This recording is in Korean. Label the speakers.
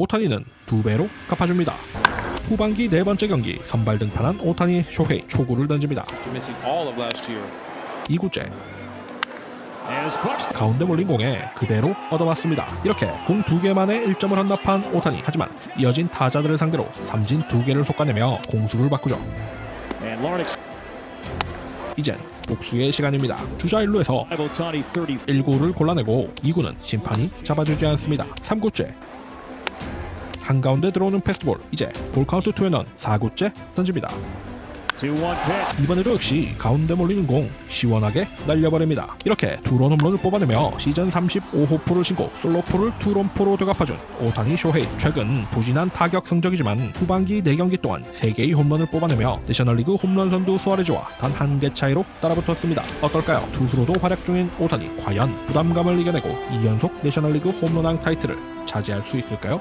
Speaker 1: 오타니는 두 배로 갚아줍니다. 후반기 네 번째 경기 선발 등판한 오타니 쇼헤이 초구를 던집니다.
Speaker 2: After missing all of last year.
Speaker 1: 2구째
Speaker 3: As Buxton
Speaker 1: 가운데 몰린 공에 그대로 얻어맞습니다. 이렇게 공 두 개만에 1점을 헌납한 오타니 하지만 이어진 타자들을 상대로 삼진 두 개를 솎아내며 공수를 바꾸죠. 이젠 복수의 시간입니다. 주자 1루에서
Speaker 3: Otani 30
Speaker 1: 1구를 골라내고 2구는 심판이 잡아주지 않습니다. 3구째 한가운데 들어오는 패스트볼 이제 볼카운트 투앤원 4구째 던집니다.
Speaker 3: 2-1 pitch.
Speaker 1: 이번에도 역시 가운데 몰리는 공 시원하게 날려버립니다. 이렇게 투런 홈런을 뽑아내며 시즌 35호포를 신고 솔로포를 투런포로 되갚아준 오타니 쇼헤이 최근 부진한 타격 성적이지만 후반기 4경기 동안 3개의 홈런을 뽑아내며 내셔널리그 홈런 선두 수아레즈와 단 한 개 차이로 따라붙었습니다. 어떨까요? 투수로도 활약 중인 오타니 과연 부담감을 이겨내고 2연속 내셔널리그 홈런왕 타이틀을 차지할 수 있을까요?